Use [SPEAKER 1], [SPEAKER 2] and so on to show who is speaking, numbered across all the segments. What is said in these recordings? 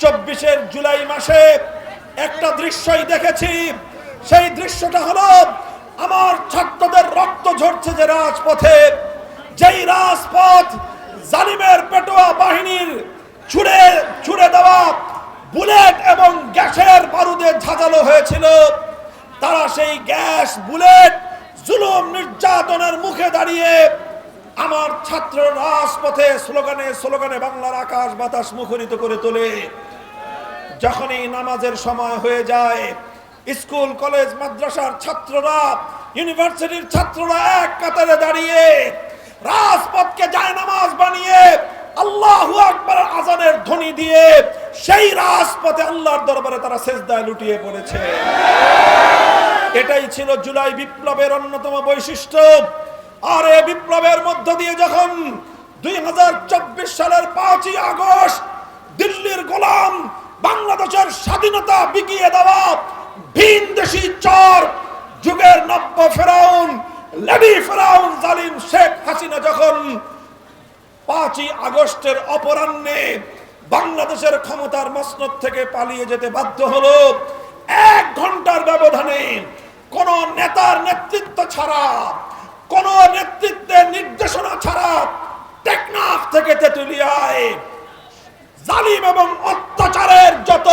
[SPEAKER 1] চব্বিশের জুলাই মাসে একটা দৃশ্যই দেখেছি। সেই দৃশ্যটা হলো আমার ছাত্রদের রক্ত ঝরছে যে রাজপথে। যেই রাজপথ জালিমের পেটোয়া বাহিনীর ছুড়ে ছুড়ে দেওয়া বুলেট এবং গ্যাসের বারুদে ঝাঁঝালো হয়েছিল, তারা সেই গ্যাস, বুলেট, জুলুম নির্যাতনের মুখে দাঁড়িয়ে আমার ছাত্র রাজপথে স্লোগানে স্লোগানে বাংলার আকাশ বাতাস মুখরিত করে তোলে। যখনই নামাজের সময় হয়ে যায়, স্কুল, কলেজ, মাদ্রাসার ছাত্ররা, ইউনিভার্সিটির ছাত্ররা এক কাতারে দাঁড়িয়ে রাজপথকে যায় নামাজ বানিয়ে আল্লাহু আজানের ধ্বনি দিয়ে সেই রাজপথে আল্লাহর দরবারে তারা সেজদায় লুটিয়ে পড়েছে। এটাই ছিল জুলাই বিপ্লবের অন্যতম বৈশিষ্ট্য। আর বিপ্লবের মধ্য দিয়ে যখন দুই হাজার চব্বিশ সালের পাঁচই আগস্ট দিল্লির গোলাম বাংলাদেশের স্বাধীনতা বিকিয়ে দেওয়া ভিন দেশি চর, যুগের নব্য ফেরাউন লেডি ফেরাউন জালিম শেখ হাসিনা যখন পাঁচই আগস্টের অপরাহ্নে বাংলাদেশের ক্ষমতার মসনদ থেকে পালিয়ে যেতে বাধ্য হলো, এক ঘণ্টার ব্যবধানে কোন নেতার নেতৃত্ব ছাড়া, কোন নেতৃত্বের নির্দেশনা ছাড়া টেকনাফ থেকে তেতুলিয়ায় জালিম এবং অত্যাচারের যত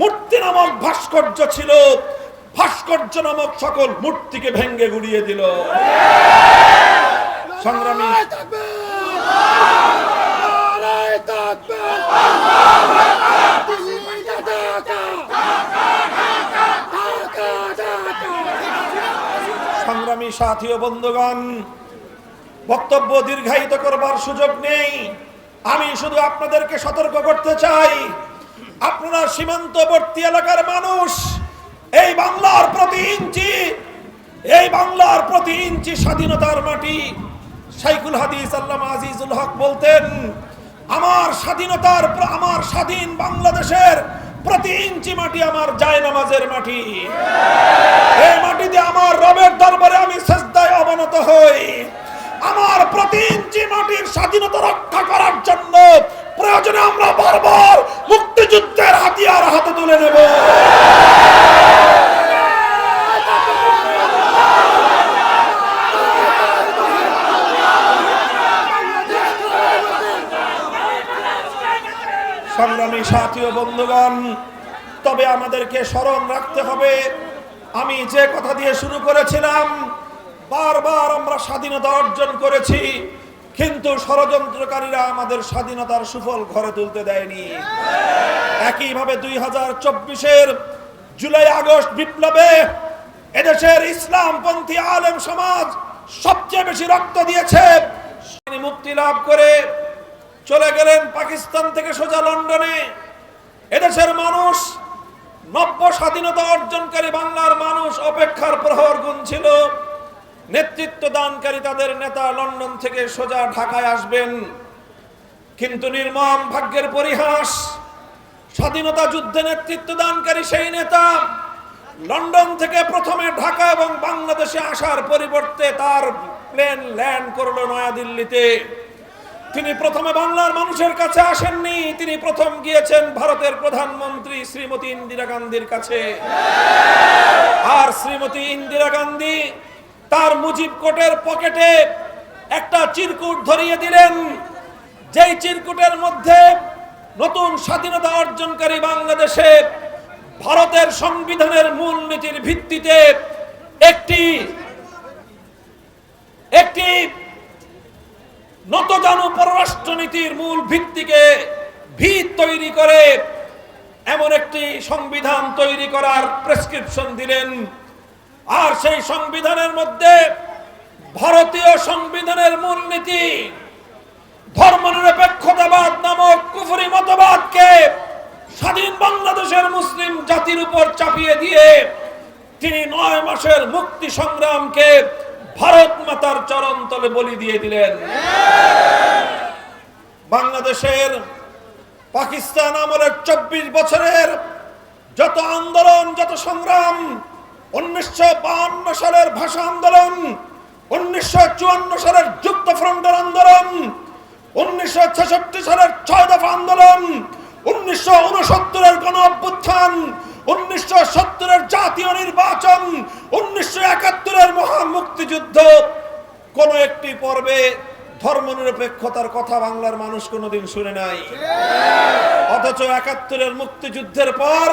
[SPEAKER 1] মূর্তি নামক ভাস্কর্য ছিল ভাস্কর্য নামক সকল মূর্তিকে ভেঙ্গে গুড়িয়ে দিল। সংগ্রামী সংগ্রামী সাথী ও বন্ধুগণ বক্তব্য দীর্ঘায়িত করবার সুযোগ নেই। আমি শুধু আপনাদেরকে সতর্ক করতে চাই। আপনারা সীমান্তবর্তী এলাকার মানুষ, এই বাংলার প্রতি ইঞ্চি, এই বাংলার প্রতি ইঞ্চি স্বাধীনতার মাটি। শাইখুল হাদিস আল্লামা আজিজুল হক বলতেন, আমার স্বাধীনতার আমার স্বাধীন বাংলাদেশের প্রতি ইঞ্চি মাটি আমার জায় নামাজের মাটি। এই মাটিতে আমার রবের দরবারে আমি সেজদায় অবনত হই। আমার প্রতি ইঞ্চি মাটির স্বাধীনতা রক্ষা করার জন্য প্রয়োজনে আমরা বারবার মুক্তিযুদ্ধের হাতিয়ার হাতে তুলে নেব। সংগ্রামী সাথী ও বন্ধুগণ, তবে আমাদেরকে স্মরণ রাখতে হবে, আমি যে কথা দিয়ে শুরু করেছিলাম বারবার আমরা স্বাধীনতা অর্জন করেছি, কিন্তু ষড়যন্ত্রকারীরা আমাদের স্বাধীনতার সুফল ঘরে তুলতে দেয়নি। একইভাবে দুই হাজার চব্বিশের জুলাই, আগস্ট বিপ্লবে এদেশের ইসলামপন্থী আলেম সমাজ সবচেয়ে বেশি রক্ত দিয়েছে। মুক্তি লাভ করে চলে গেলেন পাকিস্তান থেকে সোজা লন্ডনে। এদেশের মানুষ, নব্য স্বাধীনতা অর্জনকারী বাংলার মানুষ অপেক্ষার প্রহর গুনছিল নেতৃত্ব দানকারী তাদের নেতা লন্ডন থেকে সোজা ঢাকায় আসবেন। কিন্তু নির্মম ভাগ্যের পরিহাস, স্বাধীনতা যুদ্ধে নেতৃত্ব দানকারী সেই নেতা লন্ডন থেকে প্রথমে ঢাকা এবং বাংলাদেশে আসার পরিবর্তে তার প্লেন ল্যান্ড করল নয়াদিল্লিতে। তিনি প্রথমে বাংলার মানুষের কাছে আসেননি, তিনি প্রথম গিয়েছেন ভারতের প্রধানমন্ত্রী শ্রীমতী ইন্দিরা গান্ধীর কাছে। আর শ্রীমতী ইন্দিরা গান্ধী তার মুজিব কোটের পকেটে একটা চিরকুট ধরিয়ে দিলেন। যেই চিরকুটের মধ্যে নতুন স্বাধীনতা অর্জনকারী বাংলাদেশে ভারতের সংবিধানের মূলনীতির ভিত্তিতে একটি একটি নতজানু পররাষ্ট্রনীতির মূল ভিত্তিকে ভিত তৈরি করে এমন একটি সংবিধান তৈরি করার প্রেসক্রিপশন দিলেন। আর সেই সংবিধানের মধ্যে ভারতীয় সংবিধানের মূলনীতি, ধর্মনিরপেক্ষতাবাদ নামক কুফরি মতবাদকে স্বাধীন বাংলাদেশের মুসলিম জাতির উপর চাপিয়ে দিয়ে তিনি নয় মাসের মুক্তি সংগ্রামকে ভারত মাতার চরণ তলে বলি দিয়ে দিলেন। বাংলাদেশের পাকিস্তান আমলের চব্বিশ বছরের যত আন্দোলন, যত সংগ্রাম উনিশশো সালের ভাষা আন্দোলন, উনিশশো চুয়ান্ন সালের যুক্ত ফ্রন্টের আন্দোলন, উনিশশো ছেষট্টি সালের ছয় দফা আন্দোলন, উনিশশো গণ অভ্যুত্থান উনিশশো সত্তরের জাতীয় নির্বাচন, উনিশশো একাত্তরের মহান মুক্তিযুদ্ধ কোন একটি পর্বে ধর্মনিরপেক্ষতার কথা বাংলার মানুষ কোনোদিন শুনে নাই। অথচ একাত্তরের মুক্তিযুদ্ধের পর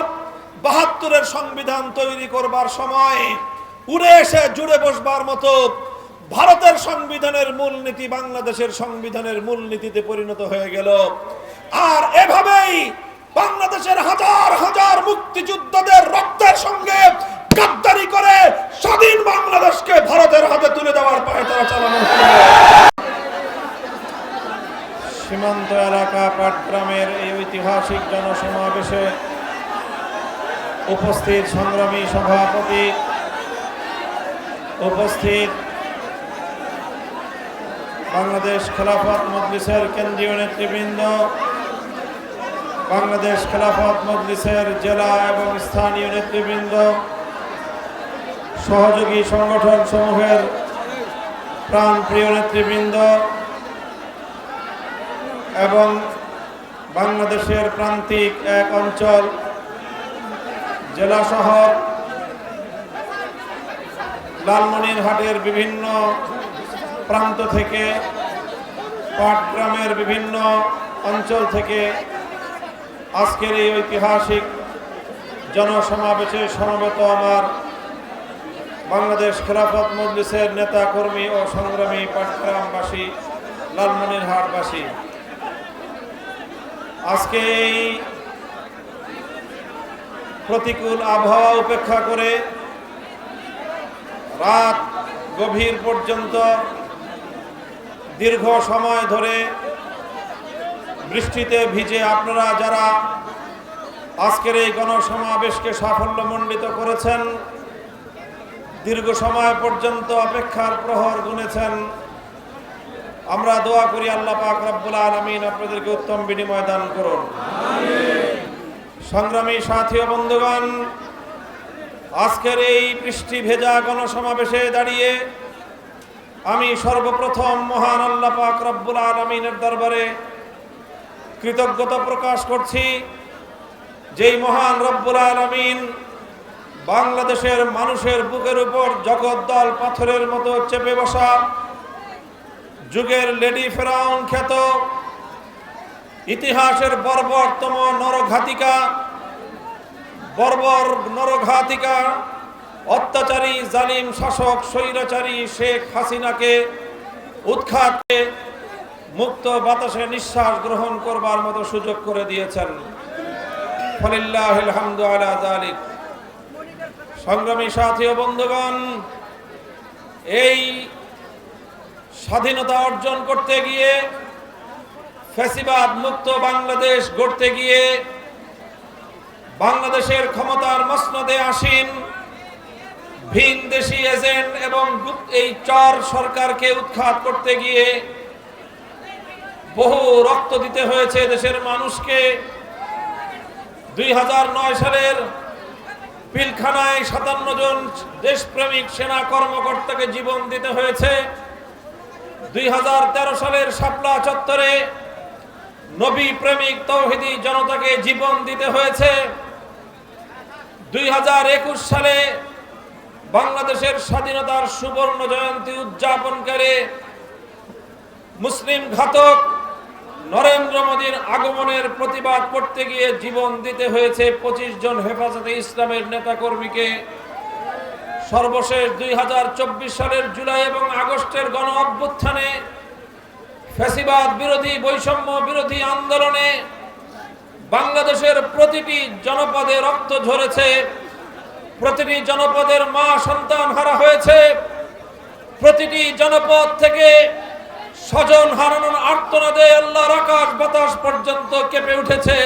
[SPEAKER 1] বাহাত্তরের সংবিধান তৈরি করবার সময় উড়ে এসে জুড়ে বসবার মতো ভারতের সংবিধানের মূলনীতি বাংলাদেশের সংবিধানের মূলনীতিতে পরিণত হয়ে গেল। আর এভাবেই বাংলাদেশের হাজার হাজার মুক্তিযোদ্ধাদের রক্তের সঙ্গে গাদ্দারি করে স্বাধীন বাংলাদেশকে ভারতের হাতে তুলে দেওয়ার পায়ে তারা চালানো সীমান্ত এলাকা পাটগ্রামের এই ঐতিহাসিক জনসমাবেশে উপস্থিত সংগ্রামী সভাপতি, উপস্থিত বাংলাদেশ খেলাফত মজলিসের কেন্দ্রীয় নেতৃবৃন্দ, বাংলাদেশ খেলাফত মজলিসের জেলা এবং স্থানীয় নেতৃবৃন্দ, সহযোগী সংগঠন সমূহের প্রাণপ্রিয় নেতৃবৃন্দ এবং বাংলাদেশের প্রান্তিক এক অঞ্চল জেলা শহর, লালমনিরহাটের বিভিন্ন প্রান্ত থেকে, পাটগ্রামের বিভিন্ন অঞ্চল থেকে আজকের এই ঐতিহাসিক জনসমাবেশে সমবেত আমার বাংলাদেশ খেলাফত মজলিসের নেতা, কর্মী ও সংগ্রামী পাটগ্রামবাসী, লালমনিরহাটবাসী। আজকে এই প্রতিকূল আবহাওয়া উপেক্ষা করে রাত গভীর পর্যন্ত দীর্ঘ সময় ধরে বৃষ্টিতে ভিজে আপনারা যারা আজকের এই গণসমাবেশকে সাফল্যমণ্ডিত করেছেন, দীর্ঘ সময় পর্যন্ত অপেক্ষার প্রহর গুনেছেন, আমরা দোয়া করি আল্লাহ পাক রব্বুল আলমিন আপনাদেরকে উত্তম বিনিময় দান করুন। সংগ্রামী সাথী বন্ধুগণ, আজকের এই বৃষ্টি ভেজা গণসমাবেশে দাঁড়িয়ে আমি সর্বপ্রথম মহান আল্লাহ পাক রব্বুল আলমিনের দরবারে কৃতজ্ঞতা প্রকাশ করছি। যেই মহান রব্বুল আলমিন বাংলাদেশের মানুষের বুকের উপর জগদ্দল পাথরের মতো চেপে বসা, যুগের লেডি ফেরাউন খ্যাত ইতিহাসের বর্বরতম নরঘাতিকা, বর্বর নরঘাতিকা, অত্যাচারী, জালিম শাসক, স্বৈরাচারী শেখ হাসিনাকে উৎখাতে মুক্ত বাতাসে নিঃশ্বাস গ্রহণ করবার মতো সুযোগ করে দিয়েছেন। সংগ্রামী সাথী ও বন্ধুগণ, এই স্বাধীনতা অর্জন করতে গিয়ে ফ্যাসিবাদ মুক্ত বাংলাদেশ গড়তে গিয়ে বাংলাদেশের ক্ষমতার মসনদে আসীন ভিন দেশি এজেন্ট এবং এই চর সরকারকে উৎখাত করতে গিয়ে বহু রক্ত দিতে হয়েছে দেশের মানুষকে। দুই হাজার নয় সালের পিলখানায় সাতান্ন জন দেশপ্রেমিক সেনা কর্মকর্তাকে জীবন দিতে হয়েছে। দুই হাজার তেরো সালের শাপলা চত্বরে নবী প্রেমিক তৌহিদি জনতাকে জীবন দিতে হয়েছে। দুই হাজার একুশ সালে বাংলাদেশের স্বাধীনতার সুবর্ণ জয়ন্তী উদযাপন করে মুসলিম ঘাতক নরেন্দ্র মোদীর আগমনের প্রতিবাদ করতে গিয়ে জীবন দিতে হয়েছে পঁচিশ জন হেফাজতে ইসলামের নেতাকর্মীকে। সর্বশেষ দুই হাজার চব্বিশ সালের জুলাই এবং আগস্টের গণ অভ্যুত্থানে ফ্যাসিবাদ বিরোধী, বৈষম্য বিরোধী আন্দোলনে বাংলাদেশের প্রতিটি জনপদে রক্ত ঝরেছে, প্রতিটি জনপদের মা সন্তান হারা হয়েছে, প্রতিটি জনপদ থেকে স্বজন হারানোর আর্তনাদে আল্লাহর আকাশ বাতাস পর্যন্ত কেঁপে উঠেছে।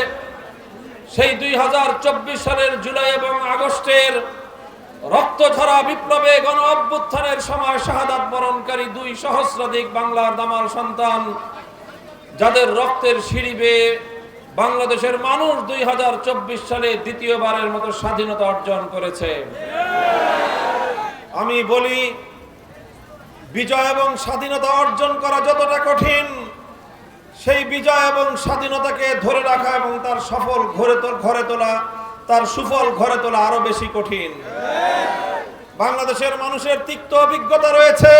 [SPEAKER 1] সেই দুই হাজার চব্বিশ সালের জুলাই এবং আগস্টের রক্তঝরা বিপ্লবে গণ অভ্যুত্থানের সময় শাহাদাত বরণকারী দুই সহস্রাধিক বাংলার দামাল সন্তান, যাদের রক্তের সিঁড়ি বেয়ে বাংলাদেশের মানুষ দুই হাজার চব্বিশ সালে দ্বিতীয়বারের মতো স্বাধীনতা অর্জন করেছে। আমি বলি, বিজয় এবং স্বাধীনতা অর্জন করা যতটা কঠিন, সেই বিজয় এবং স্বাধীনতাকে ধরে রাখা এবং তার সফল ঘরে ঘরে তোলা তার সুফল ঘরে তোলা আরও বেশি কঠিন। বাংলাদেশের মানুষের তিক্ত অভিজ্ঞতা রয়েছে।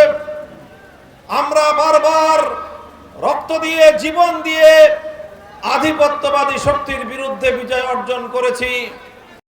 [SPEAKER 1] আমরা বারবার রক্ত দিয়ে, জীবন দিয়ে আধিপত্যবাদী শক্তির বিরুদ্ধে বিজয় অর্জন করেছি।